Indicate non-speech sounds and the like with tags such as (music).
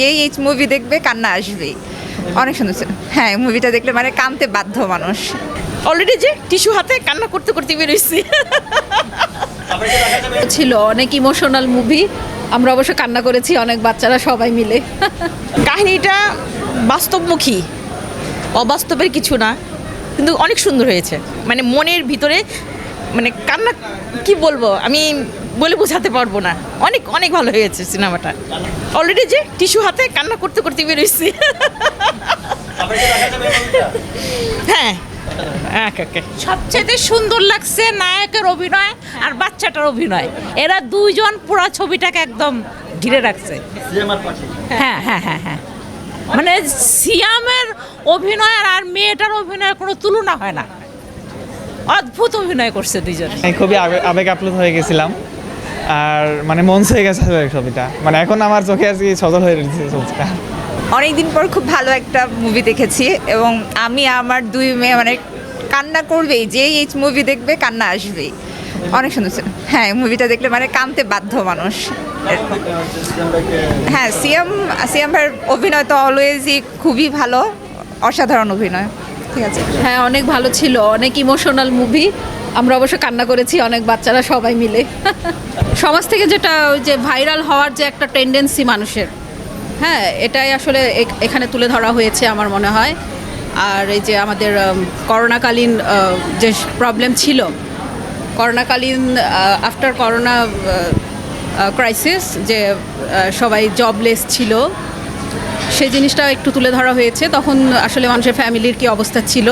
যে এই মুভি দেখবে কান্না আসবেই। অনেক সুন্দর। হ্যাঁ মুভিটা দেখলে মানে কানতে বাধ্য মানুষ। অলরেডি যে টিস্যু হাতে কান্না করতে করতে বেরোইছি ছিল অনেক ইমোশনাল মুভি আমরা অবশ্য কান্না করেছি অনেক বাচ্চারা সবাই মিলে। কাহিনীটা বাস্তবমুখী অবাস্তবের কিছু না কিন্তু অনেক সুন্দর হয়েছে। মানে মনের ভিতরে মানে কান্না কি বলব? আমি বলে বোঝাতে পারব না। অনেক অনেক ভালো হয়েছে সিনেমাটা। অলরেডি যে টিস্যু হাতে কান্না করতে করতে বেরোইছি। হ্যাঁ। সবচেয়ে সুন্দর লাগছে নায়কের অভিনয় আর বাচ্চাটার অভিনয়। এরা দুইজন পুরো ছবিটাকে একদম ঘিরে রাখছে। হ্যাঁ হ্যাঁ হ্যাঁ হ্যাঁ। মানে সিয়ামের অভিনয় আর আর মেয়েটার অভিনয়ের কোনো তুলনা হয় না। অদ্ভুত অভিনয় করছে দুইজন। আমি খুবই আবে- আবেগ আপ্লুত হয়ে গেছিলাম। আর মানে মন ছুঁয়ে গেছে ছবিটা। মানে এখন আমার চোখে আর কি সজল হয়ে রয়েছে ছবিটা। অনেকদিন পর খুব ভালো একটা মুভি দেখেছি এবং আমি আমার দুই মেয়ে মানে কান্না করবেই যে এই মুভি দেখবে কান্না আসবেই। অনেক সুন্দর ছিল। হ্যাঁ মুভিটা দেখলে মানে কানতে বাধ্য মানুষ। হ্যাঁ সিএম সিএম ভাইয়ের অভিনয় তো অলওয়েজই খুবই ভালো অসাধারণ অভিনয়। ঠিক আছে? হ্যাঁ অনেক ভালো ছিল, অনেক ইমোশনাল মুভি আমরা অবশ্য কান্না করেছি, অনেক বাচ্চারা সবাই মিলে। (laughs) সমাজ থেকে যেটা ওই যে ভাইরাল হওয়ার যে একটা টেন্ডেন্সি মানুষের। হ্যাঁ এটাই আসলে এখানে তুলে ধরা হয়েছে আমার মনে হয়। আর এই যে আমাদের করোনাকালীন যে প্রবলেম ছিল, করোনাকালীন আফটার করোনা ক্রাইসিস যে সবাই জবলেস ছিল সেই জিনিসটা একটু তুলে ধরা হয়েছে তখন আসলে মানুষের ফ্যামিলির কি অবস্থা ছিল?